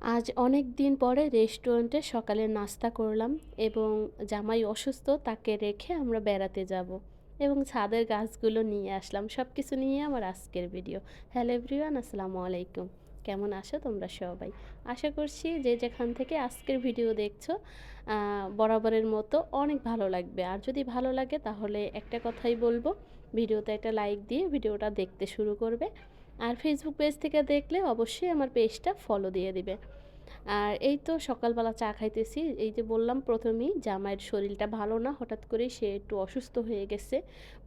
আজ অনেক দিন পরে রেস্টুরেন্টে সকালে নাস্তা করলাম এবং জামাই অসুস্থ, তাকে রেখে আমরা বেড়াতে যাব এবং ছাদের গাছগুলো নিয়ে আসলাম। সব কিছু নিয়ে আমার আজকের ভিডিও। হ্যালো এভরিওয়ান, আসসালামু আলাইকুম। কেমন আছো তোমরা সবাই? আশা করছি যে যেখান থেকে আজকের ভিডিও দেখছ বরাবরের মতো অনেক ভালো লাগবে। আর যদি ভালো লাগে তাহলে একটা কথাই বলব, ভিডিওতে একটা লাইক দিয়ে ভিডিওটা দেখতে শুরু করবে। আর ফেসবুক পেজ থেকে দেখলে অবশ্যই আমার পেজটা ফলো দিয়ে দিবে। আর এই তো সকালবেলা চা খাইতেছি, এই যে বললাম প্রথমেই জামাইয়ের শরীরটা ভালো না, হঠাৎ করে সে একটু অসুস্থ হয়ে গেছে।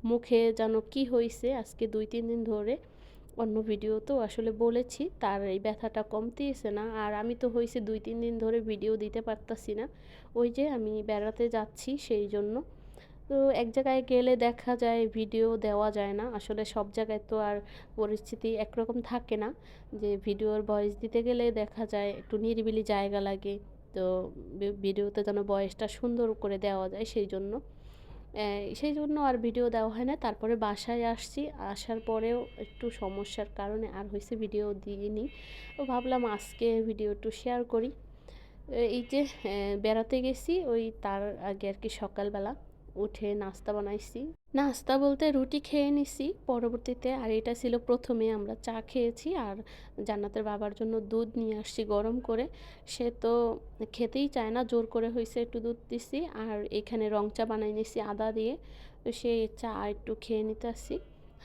মুখে যেন কি হয়েছে আজকে দুই তিন দিন ধরে অন্য ভিডিওতেও আসলে বলেছি, তার এই ব্যথাটা কমতেইছে না। আর আমি তো হয়েছে দুই তিন দিন ধরে ভিডিও দিতে পারতাছি না। ওই যে আমি বেড়াতে যাচ্ছি, সেই জন্য তো এক জায়গায় গেলে দেখা যায় ভিডিও দেওয়া যায় না। আসলে সব জায়গায় তো আর পরিস্থিতি একরকম থাকে না। যে ভিডিওর ভয়েস দিতে গেলে দেখা যায়, একটু নিরিবিলি জায়গা লাগে। তো ভিডিওতে যেন ভয়েসটা সুন্দর করে দেওয়া যায় সেই জন্য সেই জন্য আর ভিডিও দেওয়া হয় না। তারপরে বাসায় আসছি। আসার পরেও একটু সমস্যার কারণে আর হয়েছে ভিডিও দিইনি। তো ভাবলাম আজকে ভিডিও একটু শেয়ার করি। এই যে বেড়াতে গেছি, ওই তার আগে আর কি সকালবেলা। উঠে নাস্তা বানাইছি। নাস্তা বলতে রুটি খেয়ে নিছি, পরবর্তীতে আর এটা ছিল প্রথমে আমরা চা খেয়েছি আর জান্নাতের বাবার জন্য দুধ নিয়ে আসছি গরম করে। সে তো খেতেই চায় না, জোর করে হয়েছে একটু দুধ দিছি আর এখানে রং চা বানাই নিছি আদা দিয়ে। তো সে চা একটু খেয়ে নিতে আসছি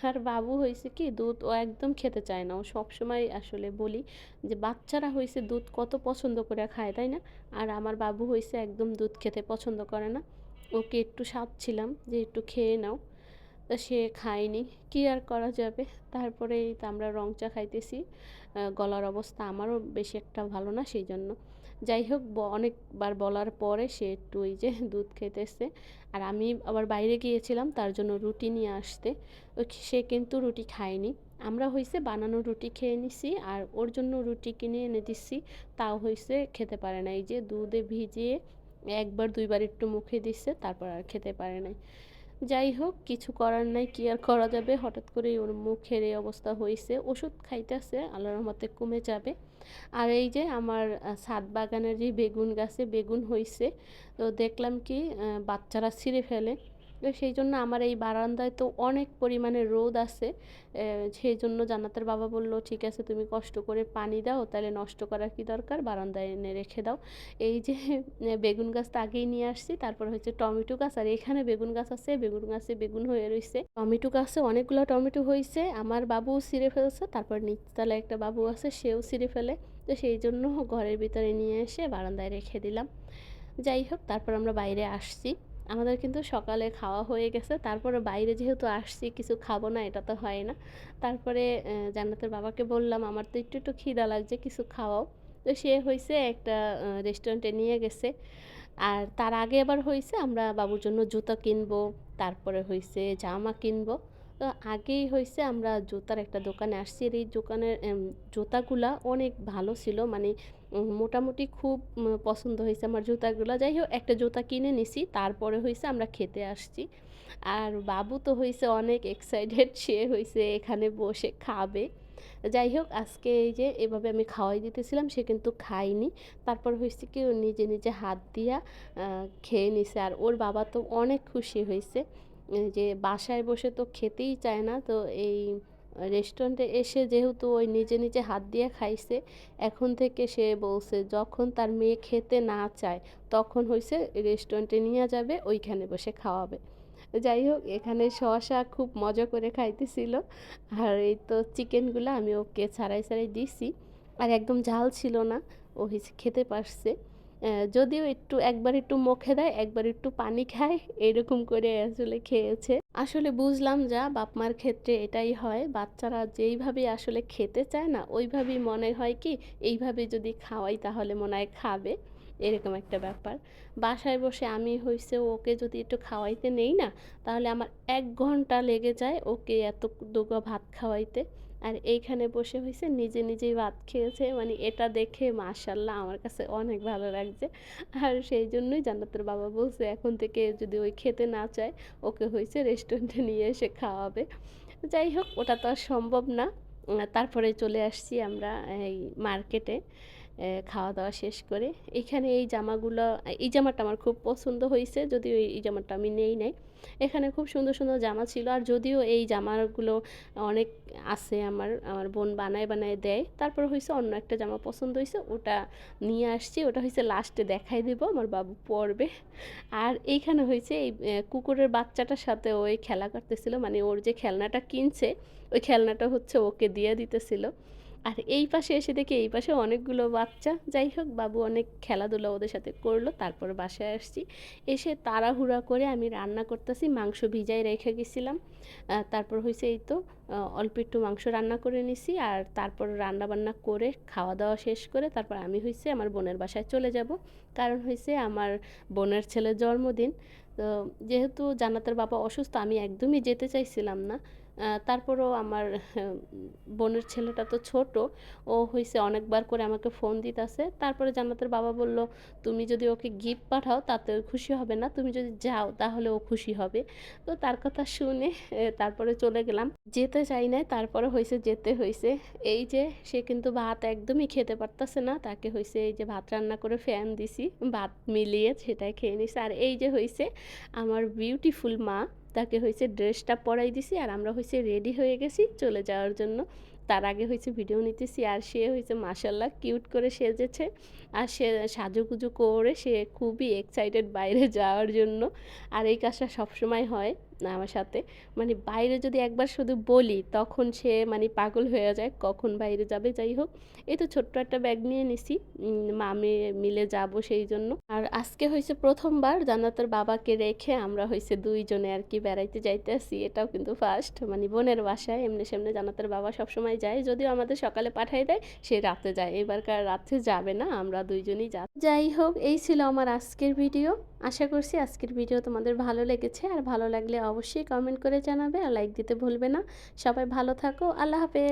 আর বাবু হয়েছে কি, দুধ ও একদম খেতে চায় না। ও সবসময় আসলে বলি যে বাচ্চারা হয়েছে দুধ কত পছন্দ করে খায়, তাই না? আর আমার বাবু হয়েছে একদম দুধ খেতে পছন্দ করে না। ওকে একটু সাধছিলাম যে একটু খেয়ে নাও। তা সে খায়নি। কী আর করা যাবে? তারপরে আমরা রং চা খাইতেছি। গলার অবস্থা আমারও বেশি একটা ভালো না সেই জন্য যাই হোক অনেকবার বলার পরে সে একটু ওই যে দুধ খেতেছে। আর আমি আবার বাইরে গিয়েছিলাম, তার জন্য রুটি নিয়ে আসতে। সে কিন্তু রুটি খায়নি। আমরা হয়েছে বানানো রুটি খেয়ে নিছি আর ওর জন্য রুটি কিনে এনে দিচ্ছি। তাও হয়েছে খেতে পারে না। এই যে দুধে ভিজিয়ে একবার, দুইবার একটু মুখে দিচ্ছে তারপর আর খেতে পারে নাই। যাই হোক, কিছু করার নাই, কি আর করা যাবে? হঠাৎ করে ওর মুখের এই অবস্থা হয়েছে। ওষুধ খাইতেছে, আল্লাহর রহমতে কমে যাবে। আর এই যে আমার ছাদ বাগানের যে বেগুন গাছে বেগুন হয়েছে তো দেখলাম কি বাচ্চারা ছিঁড়ে ফেলে। সেই জন্য আমার এই বারান্দায় তো অনেক পরিমাণে রোদ আছে। সেই জন্য জান্নাতের বাবা বলল, ঠিক আছে, তুমি কষ্ট করে পানি দাও, তাহলে নষ্ট করার কি দরকার? বারান্দায় এনে রেখে দাও। এই যে বেগুন গাছটা আগেই নিয়ে আসছি, তারপর হচ্ছে টমেটো গাছ, আর এখানে বেগুন গাছ আছে, বেগুন গাছে বেগুন হয়ে রয়েছে টমেটো গাছে অনেকগুলো টমেটো হয়েছে আমার বাবু ছিঁড়ে ফেলছে, তারপর নিচতলায় একটা বাবু আছে, সেও ছিঁড়ে ফেলে। তো সেই জন্য ঘরের ভিতরে নিয়ে এসে বারান্দায় রেখে দিলাম। যাই হোক, তারপর আমরা বাইরে আসছি। আমাদের কিন্তু সকালে খাওয়া হয়ে গেছে। তারপরে বাইরে যেহেতু আসছি, কিছু খাব না, এটা তো হয় না। তারপরে জান্নাতের বাবাকে বললাম, আমার তো একটু একটু খিদা লাগছে, কিছু খাওয়াও। তো সে হয়েছে একটা রেস্টুরেন্টে নিয়ে গেছে। আর তার আগে আবার হয়েছে আমরা বাবুর জন্য জুতো কিনবো, তারপরে হয়েছে জামা কিনবো। তো আগেই হয়েছে আমরা জুতার একটা দোকানে আসছি। এই দোকানের জুতাগুলা অনেক ভালো ছিল। মানে মোটামুটি খুব পছন্দ হয়েছে আমার জুতাগুলো। যাই হোক, একটা জুতা কিনে নিছি, তারপরে হয়েছে আমরা খেতে আসছি। আর বাবু তো হয়েছে অনেক এক্সাইটেড সে হয়েছে এখানে বসে খাবে। যাই হোক, আজকে এই যে এভাবে আমি খাওয়াই দিতেছিলাম, সে কিন্তু খায়নি। তারপর হয়েছে কি নিজে নিজে হাত দিয়া খেয়ে নিছে। আর ওর বাবা তো অনেক খুশি হয়েছে যে বাসায় বসে তো খেতেই চায় না, তো এই রেস্টুরেন্টে এসে যেহেতু ওই নিজে নিজে হাত দিয়ে খাইছে, এখন থেকে সে বলছে যখন তার মেয়ে খেতে না চায় তখন হয়েছে রেস্টুরেন্টে নিয়ে যাবে, ওইখানে বসে খাওয়াবে। যাই হোক, এখানে শশা খুব মজা করে খাইতেছিল, আর এই তো চিকেনগুলো আমি ওকে ছাড়াই ছাড়াই দিছি, আর একদম ঝাল ছিল না, ও খেতে পারছে। যদিও একটু, একবার একটু মুখে দেয়, একবার একটু পানি খায়, এরকম করে আসলে খেয়েছে। আসলে বুঝলাম যা বাপ মার ক্ষেত্রে এটাই হয়। বাচ্চারা যেইভাবে আসলে খেতে চায় না, ওইভাবেই মনে হয় কি, এইভাবে যদি খাওয়াই তাহলে মনে হয় খাবে, এরকম একটা ব্যাপার। বাসায় বসে আমি হয়েছে ওকে যদি একটু খাওয়াইতে নেই না, তাহলে আমার এক ঘণ্টা লেগে যায় ওকে এত দুগো ভাত খাওয়াইতে। আর এইখানে বসে হয়েছে নিজে নিজেই ভাত খেয়েছে। মানে এটা দেখে মাশাল্লাহ আমার কাছে অনেক ভালো লাগছে। আর সেই জন্যই জান্নাতের বাবা বলছে, এখন থেকে যদি ওই খেতে না চায়, ওকে হয়েছে রেস্টুরেন্টে নিয়ে এসে খাওয়াবে। যাই হোক, ওটা তো আর সম্ভব না। তারপরে চলে আসছি আমরা এই মার্কেটে খাওয়া দাওয়া শেষ করে। এখানে এই জামাগুলো, এই জামাটা আমার খুব পছন্দ হয়েছে, যদিও এই জামাটা আমি নেই নাই। এখানে খুব সুন্দর সুন্দর জামা ছিল, আর যদিও এই জামাগুলো অনেক আছে আমার আমার বোন বানায় বানায় দেয়। তারপর হয়েছে অন্য একটা জামা পছন্দ হয়েছে ওটা নিয়ে আসছি, ওটা হয়েছে লাস্টে দেখাই দেবো, আমার বাবু পরবে। আর এইখানে হয়েছে এই কুকুরের বাচ্চাটার সাথে ওই খেলা করতেছিল মানে ওর যে খেলনাটা কিনছে, ওই খেলনাটা হচ্ছে ওকে দিয়ে দিতেছিল। আর এই পাশে এসে দেখি এই পাশে অনেকগুলো বাচ্চা। যাই হোক, বাবু অনেক খেলাধুলা ওদের সাথে করল, তারপর বাসায় আসছি। এসে তাড়াহুড়া করে আমি রান্না করতেছি, মাংস ভিজাই রেখে গেছিলাম। তারপর হয়েছে এই তো অল্প একটু মাংস রান্না করে নিছি আর তারপর রান্না বান্না করে খাওয়া দাওয়া শেষ করে তারপর আমি হয়েছে আমার বোনের বাসায় চলে যাব। কারণ হয়েছে আমার বোনের ছেলের জন্মদিন। তো যেহেতু জান্নাতের বাবা অসুস্থ, আমি একদমই যেতে চাইছিলাম না। তারপরও আমার, বোনের ছেলেটা তো ছোট, ও হয়েছে অনেকবার করে আমাকে ফোন দিতেছে। তারপরে জান্নাতের বাবা বলল, তুমি যদি ওকে গিফট পাঠাও, তাতে খুশি হবে না। তুমি যদি যাও, তাহলে ও খুশি হবে। তো তার কথা শুনে তারপরে চলে গেলাম। যেতে চাই না তারপরে হয়েছে যেতে হয়েছে এই যে, সে কিন্তু ভাত একদমই খেতে পারতেছে না। তাকে হয়েছে এই যে ভাত রান্না করে ফ্যান দিছি, ভাত মিলিয়ে সেটাই খেয়ে নিছে। আর এই যে হয়েছে আমার বিউটিফুল মা তাকে হয়েছে ড্রেসটা পরাই দিছি আর আমরা হয়েছে রেডি হয়ে গেছি চলে যাওয়ার জন্য। তার আগে হয়েছে ভিডিও নিতেছি আর সে হয়েছে মাসাল্লাহ কিউট করে সেজেছে। আর সে সাজুগুজু করে সে খুবই এক্সাইটেড বাইরে যাওয়ার জন্য। আর এই কাজটা সবসময় হয়। না আমার সাথে। মানে বাইরে যদি একবার শুধু বলি, তখন সে মানে পাগল হয়ে যায়, কখন বাইরে যাবে, যাই হোক। এই তো ছোট্ট একটা ব্যাগ নিয়ে নিছি। মামে মিলে যাব সেই জন্য। আর আজকে হয়েছে প্রথমবার, জান্নাতের বাবাকে রেখে আমরা হয়েছে দুইজনে আর কি বেড়াইতে যাইতে আসি এটাও কিন্তু ফার্স্ট মানে বোনের বাসায়, এমনি সেমনি জান্নাতের বাবা সবসময় যায়। যদিও আমাদের সকালে পাঠাই দেয়, সে রাতে যায়। এবারকার রাতে যাবে না, আমরা দুইজনই যা যাই হোক, এই ছিল আমার আজকের ভিডিও আশা করছি আজকের ভিডিও তোমাদের ভালো লেগেছে। আর ভালো লাগলে অবশ্যই কমেন্ট করে জানাবে আর লাইক দিতে ভুলবে না। সবাই ভালো থাকো। আল্লাহ হাফেজ।